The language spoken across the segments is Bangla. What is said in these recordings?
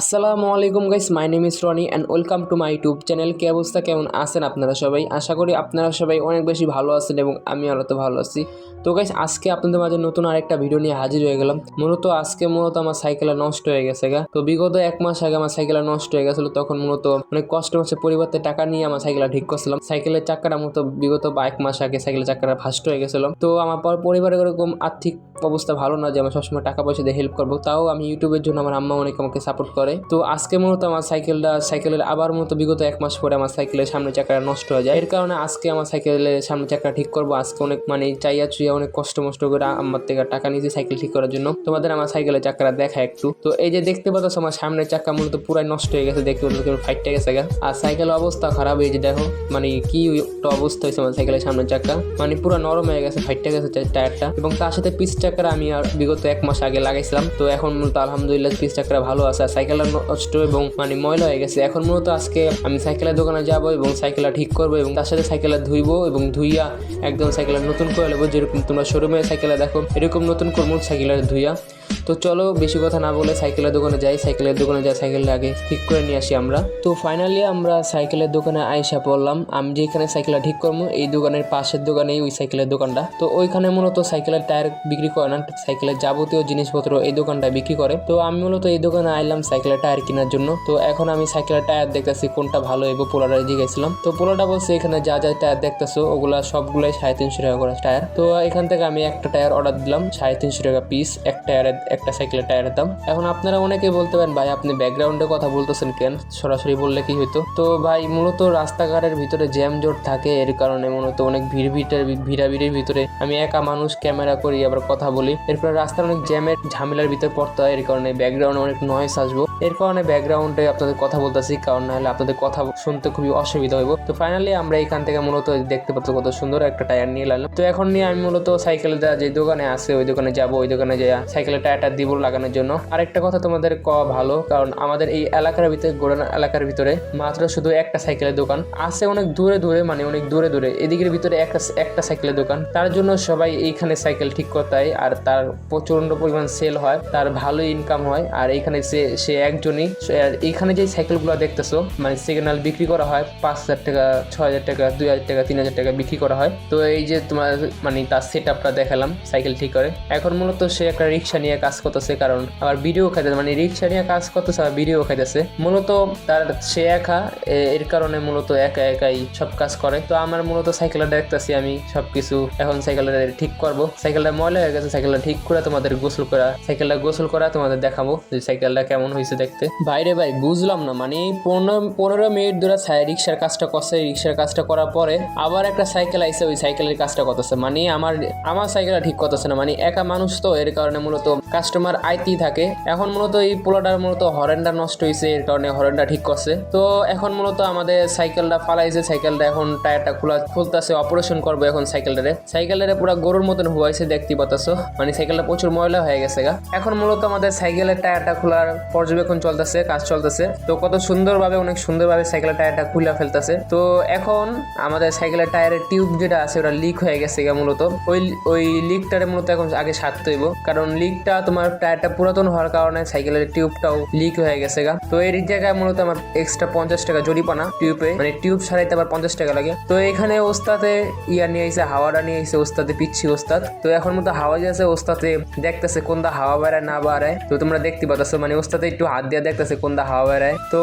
আসসালামু আলাইকুম guys, my name is Roni and welcome to my YouTube channel কে অবস্থা, কেমন আছেন আপনারা সবাই? আশা করি আপনারা সবাই অনেক বেশি ভালো আছেন এবং আমি তো ভালো আছি। তো গাইস, আজকে আপনাদের মাঝে নতুন আরেকটা ভিডিও নিয়ে হাজির হয়ে গেলাম। মূলত আজকে মূলত আমার সাইকেলটা নষ্ট হয়ে গেছে গা। তো বিগত এক মাস আগে আমার সাইকেলটা নষ্ট হয়ে গেছিল, তখন মূলত অনেক কষ্ট হচ্ছে, পরিবর্তে টাকা নিয়ে আমার সাইকেলটা ঠিক করছিলাম। সাইকেলের চাকাটা মূলত বিগত এক মাস আগে সাইকেলের চাকাটা ফাস্ট হয়ে গেছিল। তো আমার পর পরিবারের এরকম আর্থিক অবস্থা ভালো না যে আমি সবসময় টাকা পয়সা দিয়ে হেল্প করব, তাও আমি ইউটিউবের জন্য আমার আম্মা অনেক আমাকে সাপোর্ট করে। তো আজকে মূলত আমার সাইকেলটা, সাইকেলের আবার মতো বিগত এক মাস পরে আমার সাইকেলের সামনে চাকাটা নষ্ট হয়ে যায়। এর কারণে আজকে আমার সাইকেলের সামনে চাকাটা ঠিক করব। আজকে অনেক মানে চাইয়া চুইয়া অনেক কষ্ট মষ্ট করে আমার থেকে টাকা নিয়েছি সাইকেল ঠিক করার জন্য। তোমাদের আমার সাইকেলের চাকাটা দেখা একটু। তো এই যে দেখতে পাচ্ছ, আমার সামনের চাকা মূলত পুরাই নষ্ট হয়ে গেছে দেখতে পাচ্ছ ফাইটটা গেছে গা। আর সাইকেলের অবস্থা খারাপ এই যে দেখো। মানে কি একটা অবস্থা হয়েছে আমার সাইকেলের সামনের চাকা। মানে পুরো নরম হয়ে গেছে, ফাইটটা গেছে টায়ারটা। এবং তার সাথে পিস চাকাটা আমি আর বিগত এক মাস আগে লাগাইছিলাম। তো এখন মূলত আলহামদুলিল্লাহ পিস চাকাটা ভালো আছে। আর সাইকেলটা নষ্ট এবং মানে ময়লা হয়ে গেছে। এখন মূলত আজকে আমি সাইকেলের দোকানে যাব এবং সাইকেলটা ঠিক করব এবং তার সাথে সাইকেলটা ধুইবো এবং ধুইয়া একদম সাইকেলটা নতুন করে নেব। যেরকম তোমরা শোরুমে সাইকেলে দেখো, এরকম নতুন করব সাইকেলের ধুইয়া তো চলো বেশি কথা না বলে সাইকেলের দোকানে যাই। সাইকেলের দোকানে যাই সাইকেলটা আগে ঠিক করে নিয়ে আসি আমরা। তো ফাইনালি আমরা সাইকেলের দোকানে আইসা পড়লাম। আমি যেখানে সাইকেলটা ঠিক করব, এই দোকানের পাশের দোকানেই ওই সাইকেলের দোকানটা। তো ওইখানে মূলত সাইকেলের টায়ার বিক্রি করে না, সাইকেলের যাবতীয় জিনিসপত্র এই দোকানটা বিক্রি করে। তো আমি মূলত এই দোকানে আইলাম সাইকেলের টায়ার কেনার জন্য। তো এখন আমি সাইকেলের টায়ার দেখতেছি কোনটা ভালো এবং পোলাটা জিজ্ঞাসলাম তো পোলাটা বলছে, এখানে যা যা টায়ার দেখতেছো, ওগুলা সবগুলাই সাড়ে তিনশো টাকা করে টায়ার। তো এখান থেকে আমি একটা টায়ার অর্ডার দিলাম, সাড়ে তিনশো টাকা পিস এক টায়ারের একটা সাইকেলের টায়ারের দাম। এখন আপনারা অনেকেই বলতে পারেন, ভাই, আপনি ব্যাকগ্রাউন্ডে কথা বলতেছেন কেন? সরাসরি বললে কি হইতো? তো ভাই, মূলত রাস্তাঘাটের ভিতরে জ্যাম জোট থাকে, এর কারণে মূলত অনেক ভিড় ভিড়ের ভিড়াভিড়ির ভিতরে আমি একা মানুষ ক্যামেরা করি, আবার কথা বলি। এরপর রাস্তার অনেক জ্যামের ঝামেলার ভিতরে পড়তে হয়, এর কারণে ব্যাকগ্রাউন্ডে অনেক নয়েস আসব। এর কারণে ব্যাকগ্রাউন্ডে আপনাদের কথা বলতেছি, কারণ নাহলে আপনাদের কথা শুনতে খুবই অসুবিধা হইব। তো ফাইনালি আমরা এখান থেকে মূলত দেখতে পাচ্ছি কত সুন্দর একটা টায়ার নিয়ে এলাম। তো এখন নিয়ে আমি মূলত সাইকেল যে দোকানে আছে, ওই দোকানে যাব, ওই দোকানে যাই সাইকেলের টায়ারটা দিব লাগানোর জন্য। আরেকটা কথা তোমাদের ক, ভালো, কারণ আমাদের এই এলাকার ভিতরে, গোড়ান এলাকার ভিতরে মাত্র শুধু একটা সাইকেলের দোকান। আছে অনেক দূরে দূরে মানে অনেক দূরে দূরে, এদিকের ভিতরে একটা একটা সাইকেলের দোকান। তার জন্য সবাই এইখানে সাইকেল ঠিক করতে আর তার প্রচণ্ড পরিমাণ সেল হয়, তার ভালো ইনকাম হয়, আর এইখানে সে সে একজনই এইখানে যে সাইকেলগুলো দেখতেছো মানে সিগন্যাল বিক্রি করা হয়, পাঁচ হাজার টাকা, ছয় হাজার টাকা, দুই হাজার টাকা, তিন হাজার টাকা বিক্রি করা হয়। তো এই যে তোমার মানে তার সেট আপটা দেখালাম, সাইকেল ঠিক করে। এখন মূলত সে একটা রিক্সা নিয়ে কাজ করতেছে, কারণ আবার ভিডিও খাইতেছে মানে রিক্সা নিয়ে কাজ করতেছে, আবার ভিডিও খাইতেছে। মূলত তার সে একা এর কারণে মূলত একা একাই সব কাজ করে। তো আমার মূলত সাইকেলটা দেখতেছি আমি সবকিছু। এখন সাইকেলটা ঠিক করব। সাইকেলটা ময়লা হয়ে গেছে সাইকেলটা ঠিক করে তোমাদের গোসল করা সাইকেলটা গোসল করা তোমাদের দেখাবো যে সাইকেলটা কেমন হয়েছে দেখতে। বাইরে ভাই, বুঝলাম না মানে পনেরো পনেরো মিনিট ধরে রিক্সার কাজটা করছে রিক্সার কাজটা করার পরে আবার একটা সাইকেল আইসে ওই সাইকেলের কাজটা করতেছে। মানে আমার আমার সাইকেলটা ঠিক করতেছে না মানে একা মানুষ তো, এর কারণে মূলত কাস্টমার আইতেই থাকে। এখন মূলত এই পোলাটার মূলত হরেনটা নষ্ট হয়েছে এর কারণে হরেনটা ঠিক করছে। তো এখন মূলত আমাদের সাইকেলটা ফালাইছে, সাইকেলটা এখন টায়ারটা খোলা খুলতেছে অপারেশন করব এখন সাইকেলটারে। সাইকেলটারে পুরো গরুর মতন হুয়াইছে দেখতে পাচ্ছ মানে সাইকেলটা প্রচুর ময়লা হয়ে গেছে গা। এখন মূলত আমাদের সাইকেলের টায়ারটা খোলার পর্যবেক্ষণ চলতেছে, কাজ চলতেছে। তো কত সুন্দরভাবে, অনেক সুন্দরভাবে সাইকেলের টায়ারটা খুলে ফেলতেছে। তো এখন আমাদের সাইকেলের টায়ারের টিউব যেটা আছে, ওটা লিক হয়ে গেছে গা মূলত। ওই ওই লিকটারে মূলত এখন আগে সারতে হইব। কারণ লিকটা তোমার টায়ারটা পুরাতন হওয়ার কারণে সাইকেলের টিউবটাও লিক হয়ে গেছে গা। তো এর জায়গায় মূলত আমার এক্সট্রা পঞ্চাশ টাকা জরিপানা টিউবে মানে টিউব সারাইতে আবার পঞ্চাশ টাকা লাগে। তো এখানে ওস্তাদে ইয়া নিয়ে এসে হাওয়াটা নিয়ে এসে ওস্তাদে পিচ্ছি ওস্তাদ। তো এখন মতো হাওয়া যাচ্ছে, ওস্তাদে দেখতেছে কোনটা হাওয়া বেড়ায় না বাড়ায়। তো তোমরা দেখতে পাচ্ছ মানে ওস্তাদে একটু হাত দিয়ে দেখতেছে কোনটা হাওয়া বেড়ায়। তো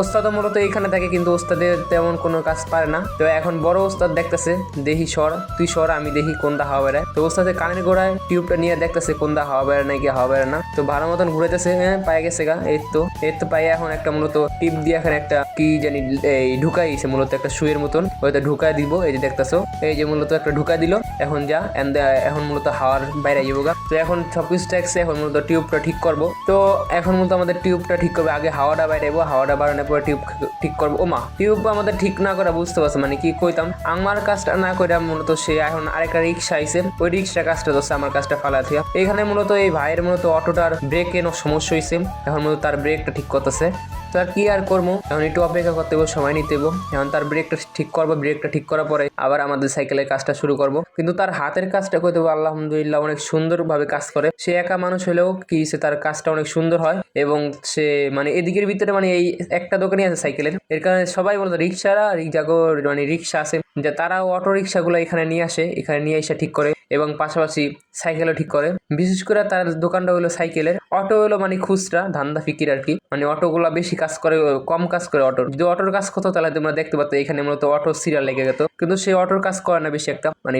ওস্তাদ মূলত এখানে থাকে, কিন্তু ওস্তাদের তেমন কোনো কাজ পারে না। তো এখন বড় ওস্তাদ দেখতেছে দেখি সর, তুই সর, আমি দেখি কোনটা হাওয়া বেড়ায়। তো ওস্তাদের কানের গোড়ায় টিউবটা নিয়ে দেখতেছে কোনটা হাওয়া বেড়ায় নাকি হবে না। তো ভালো মতন ঘুরেতেছে হ্যাঁ পায়ে গেছে গা এর তো। এর তো পায়ে এখন একটা মূলত টিপ দিয়ে এখানে একটা কি জানি, এই ঢুকাইছে মূলত একটা শুয়ের মতন। ওইটা ঢুকাই দিব, এই যে দেখতেছো। এই যে মূলত একটা ঢুকাই দিল, এখন যা এন্ড এখন মূলত হাওয়ার বাইরে যাব গা। তো এখন সবকিছু ট্যাক্সে এখন মূলত টিউবটা ঠিক করব। তো এখন মূলত আমাদের টিউবটা ঠিক করবে, আগে হাওয়াটা বাইরে যাব হাওয়াটা বাড়ানোর পরে টিউব ঠিক করব। ও মা টিউব আমাদের ঠিক না করা বুঝতে পারছ মানে কি কইতাম? আমার কাজটা না করে মূলত সে এখন আরেকটা রিক্সা আইছে। ওই রিক্সা কাজটা ধরছে, আমার কাজটা ফালা থিয়া। এখানে মূলত এই ভাইয়ের মূলত অটোটার ব্রেকে সমস্যা হয়েছে এখন মূলত তার ব্রেকটা ঠিক করতেছে। তো আর কি আর করব? এখন একটু অপেক্ষা করতে হবে সময় নিতে হবে এখন তার ব্রেকটা ঠিক করব ব্রেকটা ঠিক করার পরে আবার আমাদের সাইকেলের কাজটা শুরু করব। কিন্তু তার হাতের কাজটা করতে হবে আলহামদুলিল্লাহ অনেক সুন্দরভাবে কাজ করে। সে একা মানুষ হলেও কি সে তার কাজটা অনেক সুন্দর হয় এবং সে মানে এদিকের ভিতরে মানে এই একটা দোকানই আছে সাইকেলের এর কারণে সবাই বলতো, রিক্সারা যাগো মানে রিক্সা আছে। যে তারা অটো রিক্সাগুলো এখানে নিয়ে আসে, এখানে নিয়ে এসে ঠিক করে এবং পাশাপাশি সাইকেলও ঠিক করে। বিশেষ করে তার দোকানটা হলো সাইকেলের অটো হলো মানে খুচরা ধান্দা ফিকির আর কি। মানে অটোগুলা বেশি কাজ করে কম কাজ করে অটোর। যদি অটোর কাজ করতো, তাহলে তোমরা দেখতে পাচ্ছ এখানে মূলত অটো সিরিয়াল লেগে যেত কিন্তু সেই অটোর কাজ করে না বেশি একটা মানে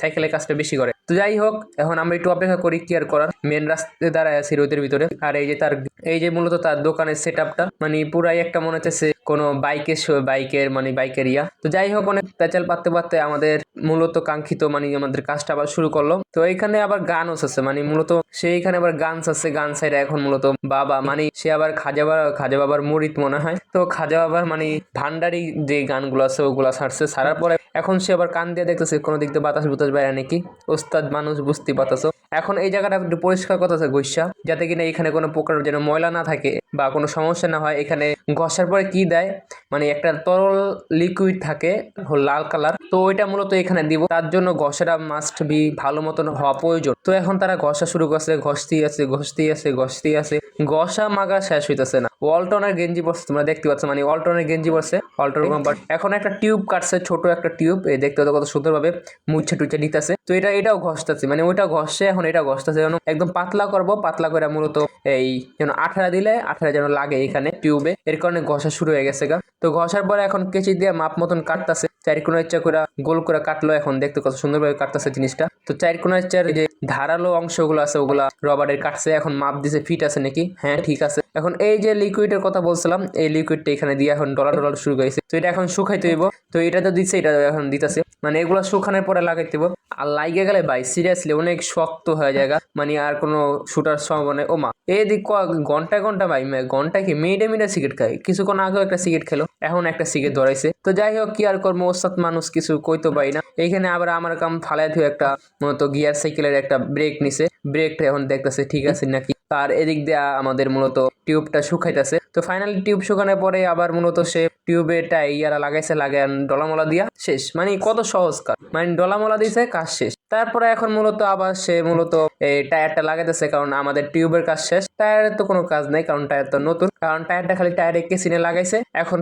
সাইকেলের কাজটা বেশি করে। তো যাই হোক, এখন আমরা একটু অপেক্ষা করি কি আর করার। মেন রাস্তায় দাঁড়ায় আছি রোদের ভিতরে। আর এই যে তার, এই যে মূলত তার দোকানের সেট আপটা মানে পুরাই একটা মনে হচ্ছে কোনো বাইকের বাইকের মানে বাইকের ইয়া। তো যাই হোক, অনেক প্যাচাল পাততে পারতে আমাদের মূলত কাঙ্ক্ষিত মানে আমাদের কাজটা আবার শুরু করল। তো এখানে আবার গান আছে মানে মূলত সে এখানে আবার গান আছে গান সাইড এখন মূলত বাবা মানে সে আবার খাজা বাবা খাজা বাবার মুরিদ মনে হয়। তো খাজা বাবার মানে ভান্ডারি যে গানগুলো আছে, ওগুলো ছাড়ছে সারার পরে এখন সে আবার কান দিয়ে দেখতেছে, কোনো দিক দিয়ে বাতাস বুতাস বাইরে নাকি? ওস্তাদ মানুষ বুঝতে পারতাছো। এখন এই জায়গাটা একটু পরিষ্কার করতেছে গৈসা যাতে কিনা এখানে কোনো প্রকার যেন ময়লা না থাকে বা কোনো সমস্যা না হয়। এখানে ঘষার পরে কি দেয়? মানে একটা তরল লিকুইড থাকে লাল কালার। তো ওইটা মূলত এখানে দিব। তার জন্য ঘষাটা মাস্ট বি ভালো মতন হওয়া প্রয়োজন। তো এখন তারা ঘষা শুরু করছে, ঘষতেই আছে ঘষতেই আছে ঘষতেই আছে। ঘষা মাগা শেষ হইতেছে না। ওয়ালটনের গেঞ্জি পরছে, তোমরা দেখতে পাচ্ছ। মানে ওয়ালটনের গেঞ্জি পরছে, ওয়ালটন কোম্পানি এখন একটা টিউব কাটছে, ছোট একটা টিউব দেখতে পাচ্ছ কত সুন্দরভাবে মুচ্ছে টুচ্ছে নিতেছে। তো এটা, এটাও ঘষতেছে। মানে ওইটা ঘষে এখন এটা গছটা যেন একদম পাতলা করব, পাতলা করে মূলত এই যেন আঠারা দিলে আঠারা যেন লাগে এখানে টিউবে। এর কারণে ঘষা শুরু হয়ে গেছে গা। তো ঘষার পরে এখন কেচি দিয়ে মাপ মতন কাটতেছে। চার কোনো ইচ্ছা করে গোল করে কাটলো এখন, দেখতে কত সুন্দরভাবে কাটতেছে জিনিসটা। তো চার কোনো ইচ্ছার যে ধারালো অংশগুলো আছে, ওগুলা রবারের কাটছে, এখন মাপ দিছে, ফিট আছে নাকি? হ্যাঁ ঠিক আছে। এখন এই যে লিকুইডের কথা বলছিলাম, এই লিকুইডটা এখানে দিয়ে এখন ডলার ডলার শুরু করেছে। তো এটা এখন শুকাইতে হইব। তো এটা তো দিচ্ছে, এটা এখন দিতেছে। মানে এগুলো শুকানোর পরে লাগাইতে হইব। আর লাইগে গেলে ভাই সিরিয়াসলি অনেক শক্ত হয়ে যায় গা। মানে আর কোনো শুটার সম্ভাবনা ও মা এই দিক ক- ঘণ্টা ঘণ্টা ভাই ঘণ্টা কি? মিনিটে মিনিটে সিগারেট খাই কিছুক্ষণ আগেও একটা সিগারেট খেলো, এখন একটা সিগারেট ধরাইছে। তো যাই হোক, কি আর করব? ওস্তাদ মানুষ কিছু কইতে পারি না। এইখানে আবার আমার কাম ফালাই থুয়ে একটা মূলত গিয়ার সাইকেলের একটা ব্রেক নিছে। ব্রেকটা এখন দেখতেছে, ঠিক আছে নাকি? আর এদিক দিয়ে আমাদের মূলত টিউবটা শুকাইতেছে। তো ফাইনালি টিউব শুকানোর পরে আবার মূলত সে টিউবেটা ইয়ারা লাগাইছে লাগাই ডলামলা দিয়া শেষ। মানে কত সহজ কাজ। মানে ডলামলা দিয়েছে কাজ শেষ। তারপরে এখন মূলত আবার সে মূলত এই টায়ারটা লাগাইতেছে, কারণ আমাদের টিউবের কাজ শেষ। টায়ারের তো কোনো কাজ নাই, কারণ টায়ার তো নতুন। কারণ টায়ারটা খালি টায়ারে কেসিনে লাগাইছে, এখন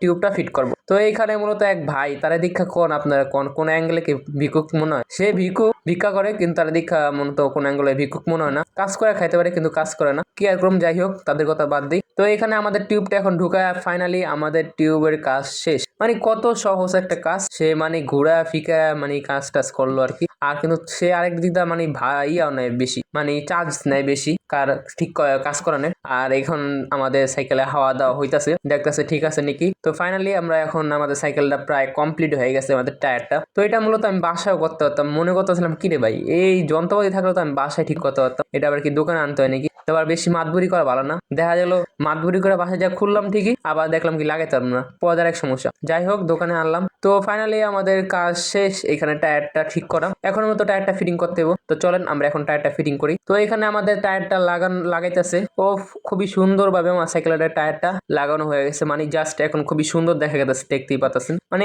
টিউবটা ফিট করব। তো এইখানে মূলত এক ভাই, তারা দীক্ষা কোন আপনারা, কোন কোন অ্যাঙ্গেলে কি ভিকুক মনে হয়? সে ভিকু ভিক্ষা করে, কিন্তু তারা দীক্ষা মূলত কোন অ্যাঙ্গেলে ভিকুক মনে হয় না। কাজ করে খাইতে পারে, কিন্তু কাজ করে না। কি আর ক্রম যাই হোক, তাদের কথা বাদ দিই। তো এখানে আমাদের টিউবটা এখন ঢুকায় ফাইনালি আমাদের টিউবের কাজ শেষ। মানে কত সহজ একটা কাজ। সে মানে ঘোরা ফিকা মানে কাজ টাজ করল আর কি। আর কিন্তু সে আরেক দিকটা মানে ভাইয়াও নেয় বেশি মানে চার্জ নেয় বেশি। কার ঠিক কাজ করানে আর এখন আমাদের সাইকেলে হাওয়া দেওয়া হইতাছে। দেখতেছে ঠিক আছে নাকি? তো ফাইনালি আমরা এখন আমাদের সাইকেলটা প্রায় কমপ্লিট হয়ে গেছে আমাদের টায়ারটা। তো এটা মূলত আমি বাসায় করতে পারতাম। মনে করতেছিলাম কি রে ভাই, এই যন্ত্রপাতি থাকলে তো আমি বাসায় ঠিক করতে পারতাম। এটা আবার কি দোকানে আনতে হয় নাকি? আবার বেশি মাতবুরি করা ভালো না। দেখা গেল, মাতবুরি করে বাসায় যা খুললাম ঠিকই, আবার দেখলাম কি লাগাইতাম না। পর্দার এক সমস্যা। যাই হোক, দোকানে আনলাম। তো ফাইনালি আমাদের কাজ শেষ। এখানে টায়ারটা ঠিক করা। এখন মতো টায়ারটা ফিটিং করতে হবে তো চলেন, আমরা এখন টায়ারটা ফিটিং করি। তো এখানে আমাদের টায়ারটা লাগান, লাগাইতেছে। ও খুবই সুন্দরভাবে আমার সাইকেলের টায়ারটা লাগানো হয়ে গেছে। মানে জাস্ট এখন খুবই সুন্দর দেখা গেছে দেখতেই পাচ্ছেন মানে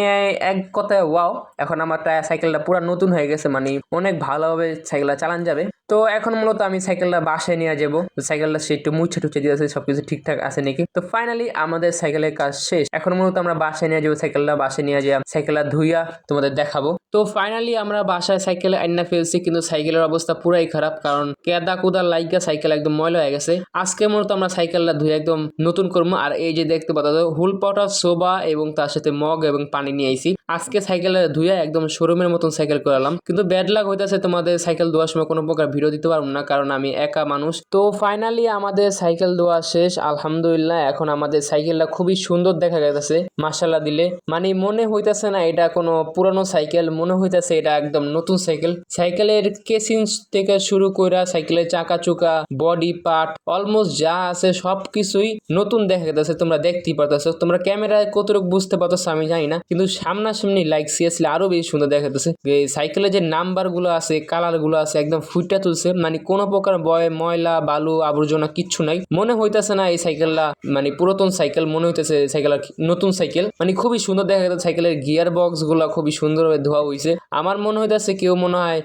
এক কথায় ওয়াও এখন আমার টায়ার সাইকেলটা পুরো নতুন হয়ে গেছে। মানে অনেক ভালোভাবে সাইকেলটা চালান যাবে। তো এখন মূলত আমি সাইকেলটা বাসায় নিয়ে যাব। সাইকেলটা সে একটু মুছে টুছে দিয়েছে, সবকিছু ঠিকঠাক আছে নাকি? তো ফাইনালি আমাদের সাইকেলের কাজ শেষ। এখন মূলত আমরা বাসায় নিয়ে যাব, সাইকেলটা বাসায় নিয়ে যাই সাইকেলটা ধুইয়া তোমাদের দেখাবো। তো ফাইনালি আমরা বাসায় সাইকেলে আইনা ফেলছি, কিন্তু সাইকেলের অবস্থা পুরাই খারাপ। কারণ কেদা কুদা লাইগা সাইকেল একদম ময়লা হয়ে গেছে। আজকে মূলত আমরা সাইকেলটা ধুয়ে একদম নতুন করব। আর এই যে দেখতে পাচ্ছ হুল পাউডার সোবা এবং তার সাথে মগ এবং পানি নিয়ে আইছি। আজকে সাইকেলটা ধুয়ে একদম শোরুমের মতন সাইকেল করালাম। কিন্তু ব্যাড লাগ হইতেছে তোমাদের সাইকেল ধোয়ার সময় কোনো প্রকার ভিডিও দিতে পারব না, কারণ আমি একা মানুষ। তো ফাইনালি আমাদের সাইকেল ধোয়া শেষ। আলহামদুলিল্লাহ এখন আমাদের সাইকেলটা খুবই সুন্দর দেখা যাচ্ছে মাসাল্লাহ দিলে। মানে মনে হইতাছে না এটা কোনো পুরানো সাইকেল, মনে হইতাছে এটা একদম নতুন সাইকেল। সাইকেলের কেসিন থেকে শুরু কইরা সাইকেলের চাকা চুকা বডি পার্ট অলমোস্ট যা আছে সব কিছুই নতুন দেখা যাচ্ছে তোমরা দেখতেই পারতেছো। তোমরা ক্যামেরায় কতটুকু বুঝতে পারতেছো আমি জানি না, কিন্তু সামনাসামনি লাইক সিরিয়াসলি আরও বেশি সুন্দর দেখা যাচ্ছে সাইকেলের যে নাম্বারগুলো আছে কালারগুলো আছে, একদম ফুটটা তুলছে মানে কোনো প্রকার বয়, ময়লা, বালু, আবর্জনা কিচ্ছু নাই। মনে হইতেছে না এই সাইকেলটা মানে পুরাতন সাইকেল মনে হইতেছে সাইকেল নতুন সাইকেল মানে খুবই সুন্দর দেখা যাচ্ছে সাইকেলের গিয়ার বক্সগুলা খুবই সুন্দরভাবে ধোয়া হয়েছে আমার মনে হইতেছে কেউ মনে হয়,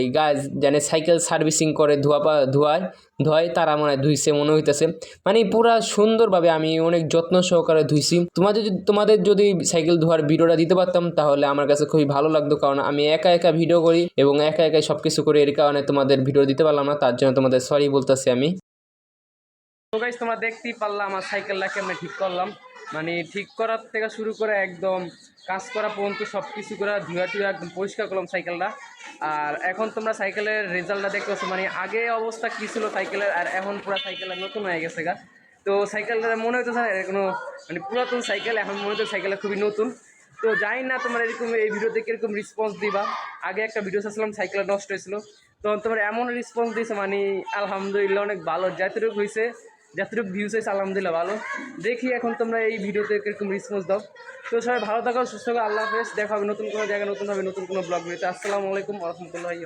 এই গাছ জানে সাইকেল সার্ভিসিং করে ধোয়া ধোয়ায়। ধোয় তারা মনে হয় ধুইছে, মনে হইতেছে। মানে পুরা সুন্দরভাবে আমি অনেক যত্ন সহকারে ধুইছি। তোমাদের যদি তোমাদের যদি সাইকেল ধোয়ার ভিডিওটা দিতে পারতাম, তাহলে আমার কাছে খুবই ভালো লাগতো, কারণ আমি একা একা ভিডিও করি এবং একা একাই সব কিছু করি এর কারণে তোমাদের ভিডিও দিতে পারলাম না, তার জন্য তোমাদের সরি বলতেছি আমি। তো তোমরা দেখতেই পারলাম আমার সাইকেলটা কেমনে ঠিক করলাম। মানে ঠিক করার থেকে শুরু করে একদম কাজ করা পর্যন্ত সব কিছু করে ধুয়া টুয়া একদম পরিষ্কার করলাম সাইকেলটা। আর এখন তোমরা সাইকেলের রেজাল্টটা দেখতে পাচ্ছ মানে আগে অবস্থা কী ছিল সাইকেলের আর এখন পুরো সাইকেলটা নতুন হয়ে গেছে গা। তো সাইকেলটা মনে না এর কোনো মানে পুরাতন সাইকেল, এখন মনে হচ্ছে সাইকেলটা খুবই নতুন। তো জানি না তোমার এরকম এই ভিডিওতে কীরকম রেসপন্স দিবা। আগে একটা ভিডিও চাচ্ছিলাম সাইকেলটা নষ্ট হয়েছিল। তো তোমার এমন রেসপন্স দিয়েছে মানে আলহামদুলিল্লাহ অনেক ভালো, যতটুকু হয়েছে যতটুকু ভিউজ হয়েছে, আলহামদুলিল্লাহ ভালো। দেখি এখন তোমরা এই ভিডিওতে কীরকম রেসপন্স দাও। তো সবাই ভালো থাকো, সুস্থ থাকো, আল্লাহ হাফেজ। দেখা হবে নতুন কোনো জায়গায়, নতুন হবে নতুন কোনো ব্লগ ভিডিওতে আসসালামু আলাইকুম রহমতুল্লাহি